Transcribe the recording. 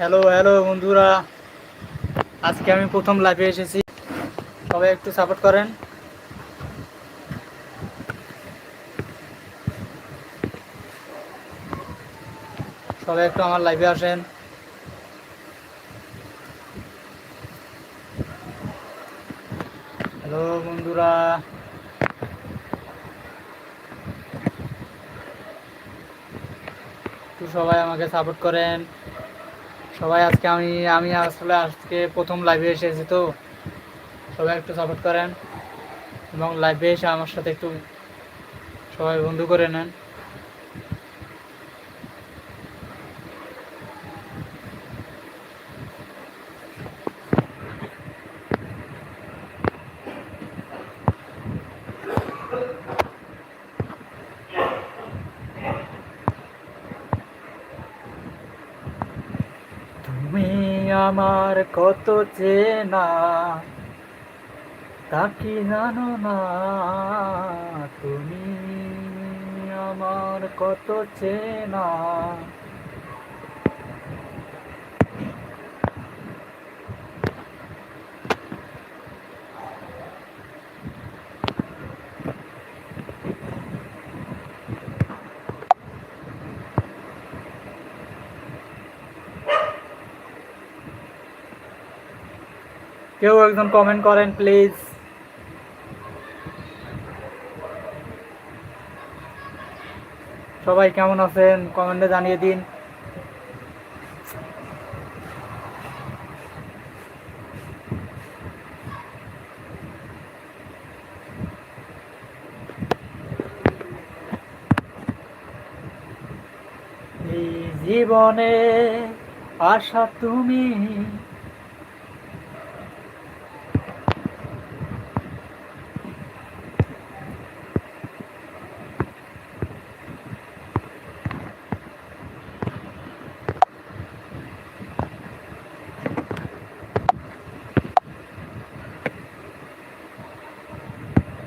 Hello hello বন্ধুরা। আজকে আমি প্রথম লাইভে এসেছি। সবাই একটু সাপোর্ট করেন। সবাই একটু আমার লাইভে আসেন। হ্যালো বন্ধুরা। একটু সবাই আমাকে সাপোর্ট করেন। সবাই আজকে আমি আমি আসলে আজকে প্রথম লাইভে এসেছি তো। সবাই একটু সাপোর্ট করেন এবং লাইভে এসে আমার সাথে একটু সবাই বন্ধু করে নেন তুমি আমার কত চেনা তা কি জানো না? তুমি আমার কত চেনা কেউ একজন কমেন্ট করেন প্লিজ সবাই কেমন আছেন? কমেন্টে জানিয়ে দিন। জীবনে আশা তুমি